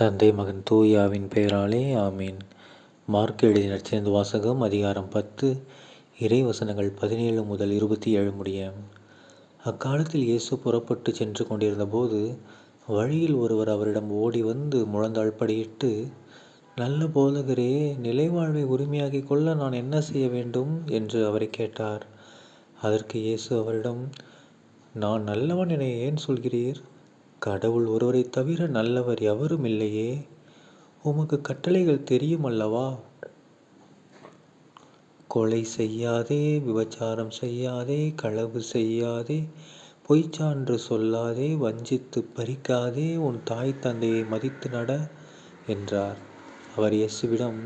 தந்தை மகன் தூயாவின் பெயராலே ஆமீன். மார்க் எழுதிய வாசகம் அதிகாரம் பத்து இறை வசனங்கள் பதினேழு முதல் இருபத்தி ஏழு முடிய. அக்காலத்தில் இயேசு புறப்பட்டு சென்று கொண்டிருந்தபோது வழியில் ஒருவர் அவரிடம் ஓடி வந்து முழந்தாள் படியிட்டு நல்ல போதகரே நிலைவாழ்வை உரிமையாகிக் கொள்ள நான் என்ன செய்ய வேண்டும்? என்று அவரை கேட்டார். அதற்கு இயேசு அவரிடம் நான் நல்லவன் என ஏன் சொல்கிறீர்? கடவுள் ஒருவரை தவிர நல்லவர் எவரும் இல்லையே. உமக்கு கட்டளைகள் தெரியும் அல்லவா? கொலை செய்யாதே விபச்சாரம் செய்யாதே களவு செய்யாதே பொய்ச்சான்று சொல்லாதே வஞ்சித்து பறிக்காதே உன் தாய் தந்தையை மதித்து நட என்றார். அவர் இயேசுவிடம்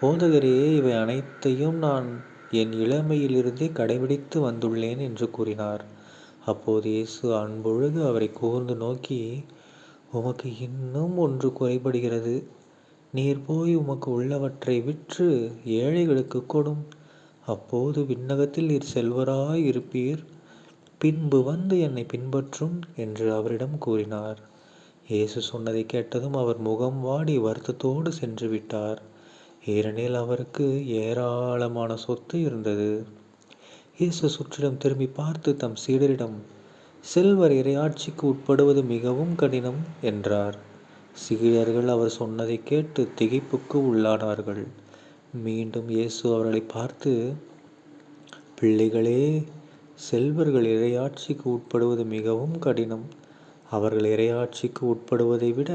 போதகரே இவை அனைத்தையும் நான் என் இளமையிலிருந்தே கடைபிடித்து வந்துள்ளேன் என்று கூறினார். அப்போது இயேசு அன்பொழுது அவரை கூர்ந்து நோக்கி உமக்கு இன்னும் ஒன்று குறைபடுகிறது. நீர் போய் உமக்கு உள்ளவற்றை விற்று ஏழைகளுக்கு கொடும். அப்போது விண்ணகத்தில் நீர் செல்வராய் இருப்பீர். பின்பு வந்து என்னை பின்பற்றும் என்று அவரிடம் கூறினார். இயேசு சொன்னதை கேட்டதும் அவர் முகம் வாடி வருத்தத்தோடு சென்று விட்டார். ஏனெனில் அவருக்கு ஏராளமான சொத்து இருந்தது. இயேசு சுற்றிடம் திரும்பி பார்த்து தம் சீடரிடம் செல்வர் இறையாட்சிக்கு உட்படுவது மிகவும் கடினம் என்றார். சீடர்கள் அவர் சொன்னதை கேட்டு திகைப்புக்கு உள்ளானார்கள். மீண்டும் இயேசு அவர்களை பார்த்து பிள்ளைகளே செல்வர்கள் இறையாட்சிக்கு உட்படுவது மிகவும் கடினம். அவர்கள் இறையாட்சிக்கு உட்படுவதை விட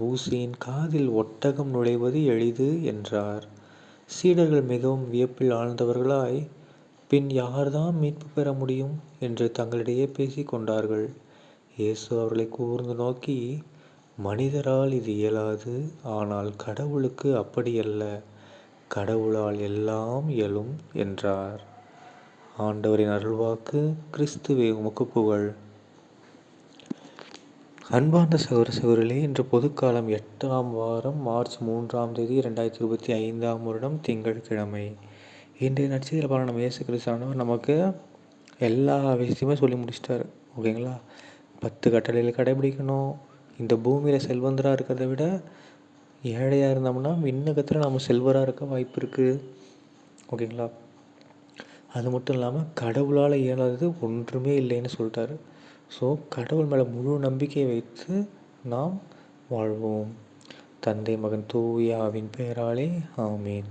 ஊசியின் காதில் ஒட்டகம் நுழைவது எளிது என்றார். சீடர்கள் மிகவும் வியப்பில் ஆழ்ந்தவர்களாய் பின் யார்தான் மீட்பு பெற முடியும்? என்று தங்களிடையே பேசிக் கொண்டார்கள். இயேசு அவர்களை கூர்ந்து நோக்கி மனிதரால் இது இயலாது. ஆனால் கடவுளுக்கு அப்படியல்ல. கடவுளால் எல்லாம் இயலும் என்றார். ஆண்டவரின் அருள்வாக்கு கிறிஸ்துவே உமக்கு புகழ். அன்பார்ந்த சகோதர சகோதரிகளே இன்று பொதுக்காலம் எட்டாம் வாரம் மார்ச் மூன்றாம் தேதி ரெண்டாயிரத்தி இருபத்தி ஐந்தாம் வருடம் திங்கட்கிழமை இன்றைய நட்சத்திர பாலம் இயேசு கிறிஸ்தானவர் நமக்கு எல்லா விஷயத்தையுமே சொல்லி முடிச்சிட்டாரு. ஓகேங்களா? பத்து கட்டளையில் கடைபிடிக்கணும். இந்த பூமியில் செல்வந்தராக இருக்கிறத விட ஏழையாக இருந்தோம்னா விண்ணகத்தில் நம்ம செல்வராக இருக்க வாய்ப்பு இருக்குது ஓகேங்களா? அது மட்டும் இல்லாமல் கடவுளால் இயலாதது ஒன்றுமே இல்லைன்னு சொல்லிட்டாரு. ஸோ கடவுள் மேலே முழு நம்பிக்கையை வைத்து நாம் வாழ்வோம். தந்தை மகன் தூயாவின் பெயராலே ஆமீன்.